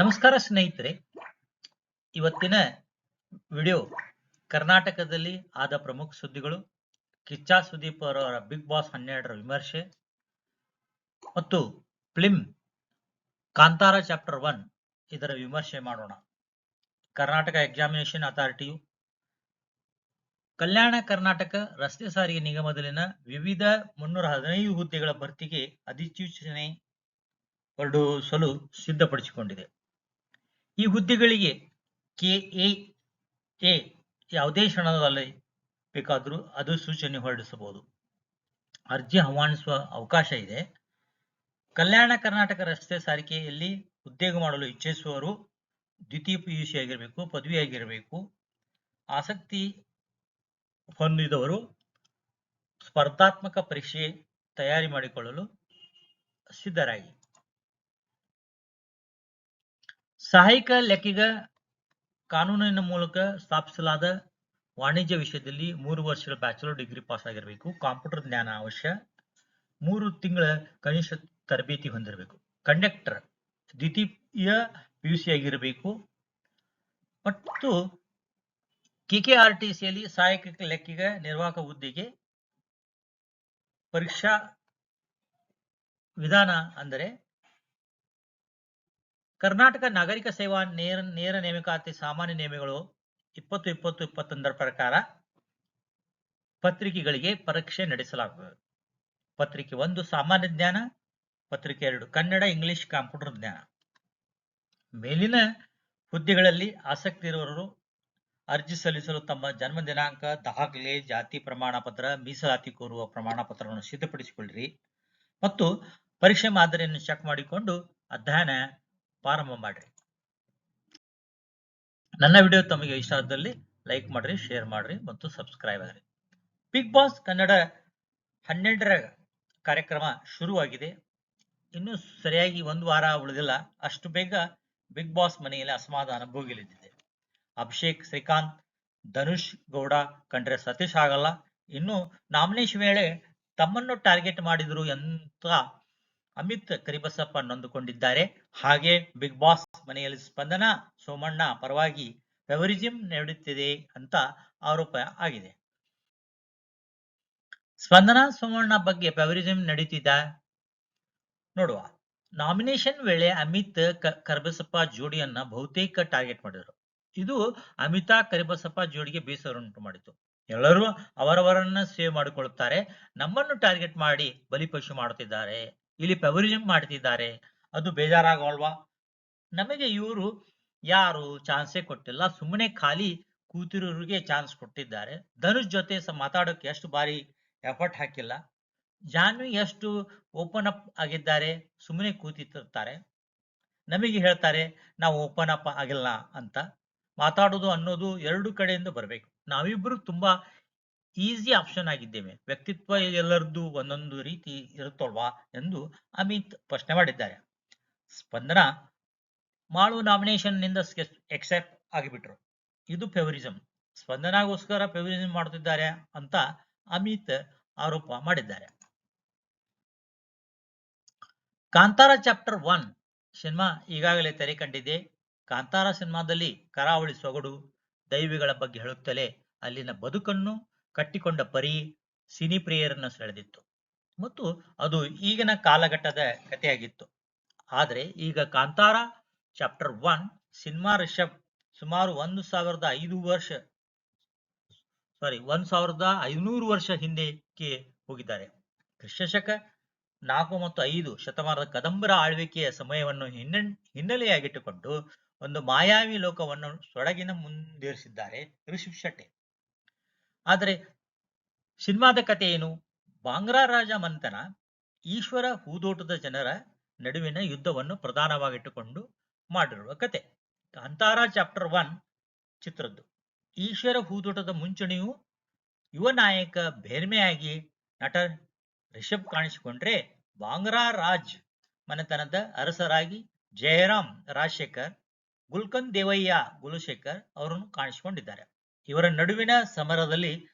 ನಮಸ್ಕಾರ ಸ್ನೇಹಿತರೆ. ಇವತ್ತಿನ ವಿಡಿಯೋ ಕರ್ನಾಟಕದಲ್ಲಿ ಆದ ಪ್ರಮುಖ ಸುದ್ದಿಗಳು, ಕಿಚ್ಚಾ ಸುದೀಪ್ ಅವರ ಬಿಗ್ ಬಾಸ್ ಹನ್ನೆರಡರ ವಿಮರ್ಶೆ ಮತ್ತು ಫಿಲಿಂ ಕಾಂತಾರ ಚಾಪ್ಟರ್ ಒನ್ ಇದರ ವಿಮರ್ಶೆ ಮಾಡೋಣ. ಕರ್ನಾಟಕ ಎಕ್ಸಾಮಿನೇಷನ್ ಅಥಾರಿಟಿಯು ಕಲ್ಯಾಣ ಕರ್ನಾಟಕ ರಸ್ತೆ ಸಾರಿಗೆ ನಿಗಮದಲ್ಲಿನ ವಿವಿಧ ಮುನ್ನೂರ ಹದಿನೈದು ಹುದ್ದೆಗಳ ಭರ್ತಿಗೆ ಅಧಿಸೂಚನೆ ಹೊರಡಿಸಲು ಸಿದ್ಧಪಡಿಸಿಕೊಂಡಿದೆ. ಈ ಹುದ್ದೆಗಳಿಗೆ ಕೆಎ ಯಾವುದೇ ಕ್ಷಣದಲ್ಲಿ ಬೇಕಾದರೂ ಅದು ಸೂಚನೆ ಹೊರಡಿಸಬಹುದು. ಅರ್ಜಿ ಆಹ್ವಾನಿಸುವ ಅವಕಾಶ ಇದೆ. ಕಲ್ಯಾಣ ಕರ್ನಾಟಕ ರಸ್ತೆ ಸಾರಿಗೆಯಲ್ಲಿ ಉದ್ಯೋಗ ಮಾಡಲು ಇಚ್ಛಿಸುವವರು ದ್ವಿತೀಯ ಪಿಯುಸಿ ಆಗಿರಬೇಕು, ಪದವಿ ಆಗಿರಬೇಕು. ಆಸಕ್ತಿ ಹೊಂದಿದವರು ಸ್ಪರ್ಧಾತ್ಮಕ ಪರೀಕ್ಷೆ ತಯಾರಿ ಮಾಡಿಕೊಳ್ಳಲು ಸಿದ್ಧರಾಗಿ. ಸಹಾಯಕ ಲೆಕ್ಕಿಗ ಕಾನೂನಿನ ಮೂಲಕ ಸ್ಥಾಪಿಸಲಾದ ವಾಣಿಜ್ಯ ವಿಷಯದಲ್ಲಿ ಮೂರು ವರ್ಷಗಳ ಬ್ಯಾಚುಲರ್ ಡಿಗ್ರಿ ಪಾಸ್ ಆಗಿರಬೇಕು. ಕಂಪ್ಯೂಟರ್ ಜ್ಞಾನ ಅವಶ್ಯ. ಮೂರು ತಿಂಗಳ ಕನಿಷ್ಠ ತರಬೇತಿ ಹೊಂದಿರಬೇಕು. ಕಂಡಕ್ಟರ್ ದ್ವಿತೀಯ ಪಿಯುಸಿ ಆಗಿರಬೇಕು. ಮತ್ತು ಕೆಕೆಆರ್ಟಿಸಿಯಲ್ಲಿ ಸಹಾಯಕ ಲೆಕ್ಕಿಗ ನಿರ್ವಾಹಕ ಹುದ್ದೆಗೆ ಪರೀಕ್ಷಾ ವಿಧಾನ ಅಂದರೆ ಕರ್ನಾಟಕ ನಾಗರಿಕ ಸೇವಾ ನೇರ ನೇರ ನೇಮಕಾತಿ ಸಾಮಾನ್ಯ ನಿಯಮಗಳು ಇಪ್ಪತ್ತು ಇಪ್ಪತ್ತು, ಇಪ್ಪತ್ತೊಂದರ ಪ್ರಕಾರ ಪತ್ರಿಕೆಗಳಿಗೆ ಪರೀಕ್ಷೆ ನಡೆಸಲಾಗುತ್ತದೆ ಪತ್ರಿಕೆ ಒಂದು ಸಾಮಾನ್ಯ ಜ್ಞಾನ, ಪತ್ರಿಕೆ ಎರಡು ಕನ್ನಡ, ಇಂಗ್ಲಿಷ್ ಕಂಪ್ಯೂಟರ್ ಜ್ಞಾನ. ಮೇಲಿನ ಹುದ್ದೆಗಳಲ್ಲಿ ಆಸಕ್ತಿ ಇರುವವರು ಅರ್ಜಿ ಸಲ್ಲಿಸಲು ತಮ್ಮ ಜನ್ಮ ದಿನಾಂಕ, ದಾಖಲೆ, ಜಾತಿ ಪ್ರಮಾಣ ಪತ್ರ ಮೀಸಲಾತಿ ಕೋರುವ ಪ್ರಮಾಣ ಪತ್ರವನ್ನು ಸಿದ್ಧಪಡಿಸಿಕೊಳ್ಳಿರಿ ಮತ್ತು ಪರೀಕ್ಷೆ ಮಾದರಿಯನ್ನು ಚೆಕ್ ಮಾಡಿಕೊಂಡು ಅಧ್ಯಯನ ಪ್ರಾರಂಭ ಮಾಡ್ರಿ. ನನ್ನ ವಿಡಿಯೋ ತಮಗೆ ಇಷ್ಟ ಆದಲ್ಲಿ ಲೈಕ್ ಮಾಡ್ರಿ, ಶೇರ್ ಮಾಡ್ರಿ ಮತ್ತು ಸಬ್ಸ್ಕ್ರೈಬ್ ಆಗ್ರಿ. ಬಿಗ್ ಬಾಸ್ ಕನ್ನಡ ಹನ್ನೆರಡರ ಕಾರ್ಯಕ್ರಮ ಶುರುವಾಗಿದೆ. ಇನ್ನು ಸರಿಯಾಗಿ ಒಂದು ವಾರ ಉಳಿದಿಲ್ಲ. ಅಷ್ಟು ಬೇಗ ಬಿಗ್ ಬಾಸ್ ಮನೆಯಲ್ಲಿ ಅಸಮಾಧಾನ ಭೋಗಿಲಿದ್ದಿದೆ ಅಭಿಷೇಕ್, ಶ್ರೀಕಾಂತ್, ಧನುಷ್ ಗೌಡ ಕಂಡ್ರೆ ಸತೀಶ್ ಆಗಲ್ಲ. ಇನ್ನು ನಾಮಿನೇಷನ್ ವೇಳೆ ತಮ್ಮನ್ನು ಟಾರ್ಗೆಟ್ ಮಾಡಿದ್ರು ಅಂತ ಅಮಿತ್ ಕರಿಬಸಪ್ಪ ನೊಂದುಕೊಂಡಿದ್ದಾರೆ. ಹಾಗೆ ಬಿಗ್ ಬಾಸ್ ಮನೆಯಲ್ಲಿ ಸ್ಪಂದನ, ಸೋಮಣ್ಣ ಪರವಾಗಿ ಫೆವರಿಸಂ ನಡೆಯುತ್ತಿದೆ ಅಂತ ಆರೋಪ ಆಗಿದೆ. ಸ್ಪಂದನ, ಸೋಮಣ್ಣ ಬಗ್ಗೆ ಫೆವರಿಸಂ ನಡೀತಿದ್ದ ನೋಡುವ. ನಾಮಿನೇಷನ್ ವೇಳೆ ಅಮಿತ್ ಕರಿಬಸಪ್ಪ ಜೋಡಿಯನ್ನ ಬಹುತೇಕ ಟಾರ್ಗೆಟ್ ಮಾಡಿದರು. ಇದು ಅಮಿತಾ ಕರಿಬಸಪ್ಪ ಜೋಡಿಗೆ ಬೇಸರ ಉಂಟು ಮಾಡಿತು. ಎಲ್ಲರೂ ಅವರವರನ್ನ ಸೇವ್ ಮಾಡಿಕೊಳ್ಳುತ್ತಾರೆ. ನಮ್ಮನ್ನು ಟಾರ್ಗೆಟ್ ಮಾಡಿ ಬಲಿಪಶು ಮಾಡುತ್ತಿದ್ದಾರೆ. ಇಲ್ಲಿ ಫೆವರಿಸಂ ಮಾಡ್ತಿದ್ದಾರೆ. ಅದು ಬೇಜಾರಾಗಲ್ವಾ? ನಮಗೆ ಇವರು ಯಾರು ಚಾನ್ಸೇ ಕೊಟ್ಟಿಲ್ಲ. ಸುಮ್ಮನೆ ಖಾಲಿ ಕೂತಿರೋರಿಗೆ ಚಾನ್ಸ್ ಕೊಟ್ಟಿದ್ದಾರೆ. ಧನುಷ್ ಜೊತೆ ಸಹ ಮಾತಾಡೋಕೆ ಎಷ್ಟು ಬಾರಿ ಎಫರ್ಟ್ ಹಾಕಿಲ್ಲ. ಜಾನ್ವಿ ಎಷ್ಟು ಓಪನ್ ಅಪ್ ಆಗಿದ್ದಾರೆ? ಸುಮ್ಮನೆ ಕೂತಿರ್ತಾರೆ. ನಮಗೆ ಹೇಳ್ತಾರೆ, ನಾವು ಓಪನ್ ಅಪ್ ಆಗಿಲ್ಲ ಅಂತ. ಮಾತಾಡೋದು ಅನ್ನೋದು ಎರಡು ಕಡೆಯಿಂದ ಬರಬೇಕು. ನಾವಿಬ್ಬರು ತುಂಬಾ ಈಸಿ ಆಪ್ಷನ್ ಆಗಿದ್ದೇವೆ. ವ್ಯಕ್ತಿತ್ವ ಎಲ್ಲರದ್ದು ಒಂದೊಂದು ರೀತಿ ಇರುತ್ತಲ್ವಾ ಎಂದು ಅಮಿತ್ ಪ್ರಶ್ನೆ ಮಾಡಿದ್ದಾರೆ. ಸ್ಪಂದನ, ಮಾಳು ನಾಮಿನೇಷನ್ನಿಂದ ಎಕ್ಸೆಪ್ಟ್ ಆಗಿಬಿಟ್ರು. ಇದು ಫೆವರಿಸಂ. ಸ್ಪಂದನಾಗೋಸ್ಕರ ಫೆವರಿಸಂ ಮಾಡುತ್ತಿದ್ದಾರೆ ಅಂತ ಅಮಿತ್ ಆರೋಪ ಮಾಡಿದ್ದಾರೆ. ಕಾಂತಾರ ಚಾಪ್ಟರ್ ಒನ್ ಸಿನಿಮಾ ಈಗಾಗಲೇ ತೆರೆ ಕಂಡಿದೆ. ಕಾಂತಾರ ಸಿನಿಮಾದಲ್ಲಿ ಕರಾವಳಿ ಸೊಗಡು ದೈವಿಗಳ ಬಗ್ಗೆ ಹೇಳುತ್ತಲೇ ಅಲ್ಲಿನ ಬದುಕನ್ನು ಕಟ್ಟಿಕೊಂಡ ಪರಿ ಸಿನಿ ಪ್ರಿಯರನ್ನು ಸೆಳೆದಿತ್ತು. ಮತ್ತು ಅದು ಈಗಿನ ಕಾಲಘಟ್ಟದ ಕಥೆಯಾಗಿತ್ತು. ಆದರೆ ಈಗ Kantara chapter one cinema Rishab ಸುಮಾರು ಒಂದು ಸಾವಿರದ ಐದು ವರ್ಷ ಸಾರಿ ಒಂದು ಸಾವಿರದ ಐನೂರು ವರ್ಷ ಹಿಂದೆಕ್ಕೆ ಹೋಗಿದ್ದಾರೆ. ಕ್ರಿಸ್ತಶಕ ನಾಲ್ಕು ಮತ್ತು ಐದು ಶತಮಾನದ ಕದಂಬರ ಆಳ್ವಿಕೆಯ ಸಮಯವನ್ನು ಹಿನ್ನೆ, ಹಿನ್ನೆಲೆಯಾಗಿಟ್ಟುಕೊಂಡು ಒಂದು ಮಾಯಾವಿ ಲೋಕವನ್ನು ಸೊಡಗಿನ ಮುಂದಿರಿಸಿದ್ದಾರೆ ಋಷಿ ಶೆಟ್ಟಿ. ಆದರೆ ಸಿನಿಮಾದ ಕಥೆ ಏನು? ಬಾಂಗ್ರಾ ರಾಜ ಮಂಥನ ಈಶ್ವರ ಹೂದೋಟದ ಜನರ ನಡುವಿನ ಯುದ್ಧವನ್ನು ಪ್ರಧಾನವಾಗಿಟ್ಟುಕೊಂಡು ಮಾಡಿರುವ ಕತೆ. ಕಾಂತಾರ ಚಾಪ್ಟರ್ ಒನ್ ಚಿತ್ರದ್ದು. ಈಶ್ವರ ಹೂದೋಟದ ಮುಂಚೂಣಿಯು ಯುವ ನಾಯಕ ಬೇರ್ಮೆಯಾಗಿ ನಟ ರಿಷಬ್ ಕಾಣಿಸಿಕೊಂಡ್ರೆ ಬಾಂಗ್ರಾ ರಾಜ್ ಮನೆತನದ ಅರಸರಾಗಿ ಜಯರಾಮ್ ರಾಜಶೇಖರ್, ಗುಲ್ಕನ್ ದೇವಯ್ಯ ಗುಲಶೇಖರ್ ಅವರನ್ನು ಕಾಣಿಸಿಕೊಂಡಿದ್ದಾರೆ. ಇವರ ನಡುವಿನ ಸಮರದಲ್ಲಿ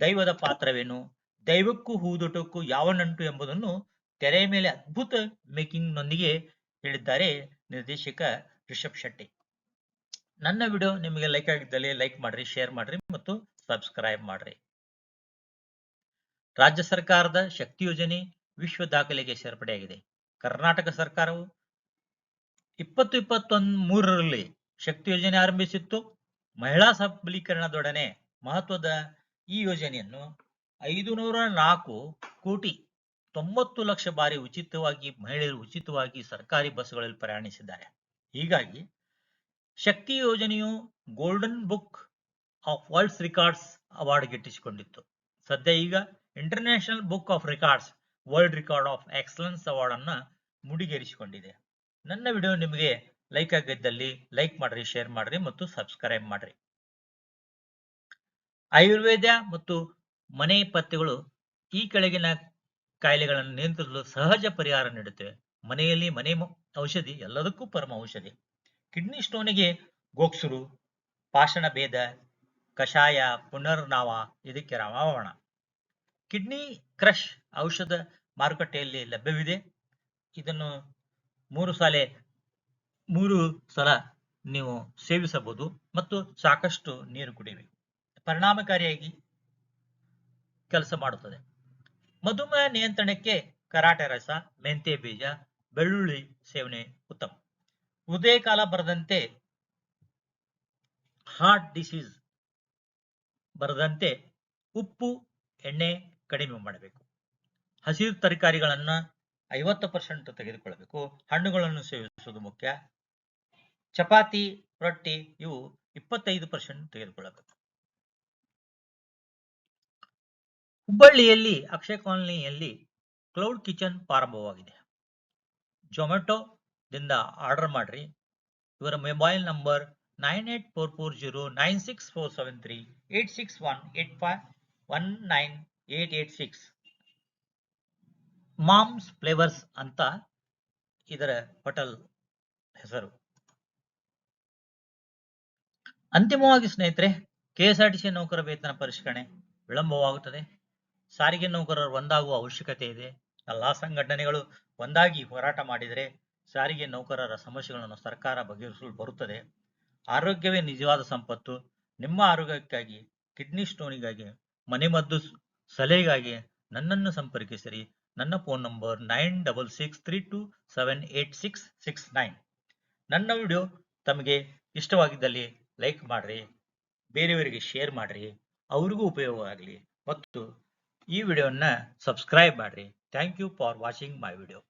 ದೈವದ ಪಾತ್ರವೇನು? ದೈವಕ್ಕೂ ಹೂದೋಟಕ್ಕೂ ಯಾವ ನಂಟು ಎಂಬುದನ್ನು ತೆರೆಯ ಮೇಲೆ ಅದ್ಭುತ ಮೇಕಿಂಗ್ ನೊಂದಿಗೆ ಹೇಳಿದ್ದಾರೆ ನಿರ್ದೇಶಕ ರಿಷಬ್ ಶೆಟ್ಟಿ. ನನ್ನ ವಿಡಿಯೋ ನಿಮಗೆ ಲೈಕ್ ಆಗಿದ್ದಲ್ಲಿ ಲೈಕ್ ಮಾಡ್ರಿ, ಶೇರ್ ಮಾಡ್ರಿ ಮತ್ತು ಸಬ್ಸ್ಕ್ರೈಬ್ ಮಾಡ್ರಿ. ರಾಜ್ಯ ಸರ್ಕಾರದ ಶಕ್ತಿ ಯೋಜನೆ ವಿಶ್ವ ದಾಖಲೆಗೆ ಸೇರ್ಪಡೆಯಾಗಿದೆ. ಕರ್ನಾಟಕ ಸರ್ಕಾರವು ಇಪ್ಪತ್ತು ಇಪ್ಪತ್ತೊಂದ್ ಮೂರರಲ್ಲಿ ಶಕ್ತಿ ಯೋಜನೆ ಆರಂಭಿಸಿತ್ತು. ಮಹಿಳಾ ಸಬಲೀಕರಣದೊಡನೆ ಮಹತ್ವದ ಈ ಯೋಜನೆಯನ್ನು ಐದು ನೂರ ನಾಲ್ಕು ಕೋಟಿ ತೊಂಬತ್ತು ಲಕ್ಷ ಬಾರಿ ಉಚಿತವಾಗಿ ಮಹಿಳೆಯರು ಉಚಿತವಾಗಿ ಸರ್ಕಾರಿ ಬಸ್ಗಳಲ್ಲಿ ಪ್ರಯಾಣಿಸಿದ್ದಾರೆ. ಹೀಗಾಗಿ ಶಕ್ತಿ ಯೋಜನೆಯು golden book of worlds records award ಗಿಟ್ಟಿಸಿಕೊಂಡಿತ್ತು. ಸದ್ಯ ಈಗ international book of records world record of excellence award ಅನ್ನ ಮುಡಿಗೇರಿಸಿಕೊಂಡಿದೆ. ನನ್ನ ವಿಡಿಯೋ ನಿಮಗೆ ಲೈಕ್ ಆಗಿದ್ದಲ್ಲಿ ಲೈಕ್ ಮಾಡ್ರಿ ಶೇರ್ ಮಾಡ್ರಿ ಮತ್ತು ಸಬ್ಸ್ಕ್ರೈಬ್ ಮಾಡ್ರಿ. ಆಯುರ್ವೇದ ಮತ್ತು ಮನೆ ಪಥ್ಯಗಳು ಈ ಕೆಳಗಿನ ಕಾಯಿಲೆಗಳನ್ನು ನಿಯಂತ್ರಿಸಲು ಸಹಜ ಪರಿಹಾರ ನೀಡುತ್ತವೆ. ಮನೆಯಲ್ಲಿ ಮನೆ ಔಷಧಿ ಎಲ್ಲದಕ್ಕೂ ಪರಮ ಔಷಧಿ. ಕಿಡ್ನಿ ಸ್ಟೋನಿಗೆ ಗೋಕ್ಸುರು, ಪಾಷಣ ಭೇದ, ಕಷಾಯ, ಪುನರ್ನಾವ, ಇದಕ್ಕೆ ರಾಮಾವಣ ಕಿಡ್ನಿ ಕ್ರಶ್ ಔಷಧ ಮಾರುಕಟ್ಟೆಯಲ್ಲಿ ಲಭ್ಯವಿದೆ. ಇದನ್ನು ಮೂರು ಸಾಲೆ ಮೂರು ಸಲ ನೀವು ಸೇವಿಸಬಹುದು ಮತ್ತು ಸಾಕಷ್ಟು ನೀರು ಕುಡಿಯಬೇಕು. ಪರಿಣಾಮಕಾರಿಯಾಗಿ ಕೆಲಸ ಮಾಡುತ್ತದೆ. ಮಧುಮೇಹ ನಿಯಂತ್ರಣಕ್ಕೆ ಕರಾಟೆ ರಸ ಮೆಂತೆ ಬೀಜ, ಬೆಳ್ಳುಳ್ಳಿ ಸೇವನೆ ಉತ್ತಮ. ಹೃದಯ ಕಾಲ ಬರದಂತೆ ಹಾರ್ಟ್ ಡಿಸೀಸ್ ಬರದಂತೆ ಉಪ್ಪು, ಎಣ್ಣೆ ಕಡಿಮೆ ಮಾಡಬೇಕು. ಹಸಿರು ತರಕಾರಿಗಳನ್ನ ಐವತ್ತು ಪರ್ಸೆಂಟ್ ತೆಗೆದುಕೊಳ್ಳಬೇಕು. ಹಣ್ಣುಗಳನ್ನು ಸೇವಿಸುವುದು ಮುಖ್ಯ. ಚಪಾತಿ, ರೊಟ್ಟಿ ಇವು ಇಪ್ಪತ್ತೈದು ಪರ್ಸೆಂಟ್ ತೆಗೆದುಕೊಳ್ಳಬೇಕು. ಹುಬ್ಬಳ್ಳಿಯಲ್ಲಿ, ಅಕ್ಷಯ ಕಾಲೋನಿಯಲ್ಲಿ ಕ್ಲೌಡ್ ಕಿಚನ್ ಪ್ರಾರಂಭವಾಗಿದೆ. ಜೊಮ್ಯಾಟೊದಿಂದ ಆರ್ಡರ್ ಮಾಡ್ರಿ. ಇವರ mobile number nine eight four four zero nine six four seven three eight six one eight five one nine eight eight six mom's flavours ಅಂತ ಇದರ ಹೋಟೆಲ್ ಹೆಸರು. ಅಂತಿಮವಾಗಿ ಸ್ನೇಹಿತರೆ, ಕೆಎಸ್ಆರ್ಟಿಸಿ ನೌಕರ ವೇತನ ಪರಿಷ್ಕರಣೆ ವಿಳಂಬವಾಗುತ್ತದೆ. ಸಾರಿಗೆ ನೌಕರರು ಒಂದಾಗುವ ಅವಶ್ಯಕತೆ ಇದೆ. ಎಲ್ಲಾ ಸಂಘಟನೆಗಳು ಒಂದಾಗಿ ಹೋರಾಟ ಮಾಡಿದರೆ ಸಾರಿಗೆ ನೌಕರರ ಸಮಸ್ಯೆಗಳನ್ನು ಸರ್ಕಾರ ಬಗೆಹರಿಸಲು ಬರುತ್ತದೆ. ಆರೋಗ್ಯವೇ ನಿಜವಾದ ಸಂಪತ್ತು. ನಿಮ್ಮ ಆರೋಗ್ಯಕ್ಕಾಗಿ, ಕಿಡ್ನಿ ಸ್ಟೋನಿಗಾಗಿ, ಮನೆಮದ್ದು ಸಲಹೆಗಾಗಿ ನನ್ನನ್ನು ಸಂಪರ್ಕಿಸಿರಿ. ನನ್ನ phone number nine double six three two seven eight six six nine. ನನ್ನ ವಿಡಿಯೋ ತಮಗೆ ಇಷ್ಟವಾಗಿದ್ದಲ್ಲಿ ಲೈಕ್ ಮಾಡ್ರಿ, ಬೇರೆಯವರಿಗೆ ಶೇರ್ ಮಾಡ್ರಿ, ಅವ್ರಿಗೂ ಉಪಯೋಗ ಆಗಲಿ. ಮತ್ತು ಈ ವಿಡಿಯೋನ ಸಬ್ಸ್ಕ್ರೈಬ್ ಮಾಡ್ರಿ. Thank you for watching my video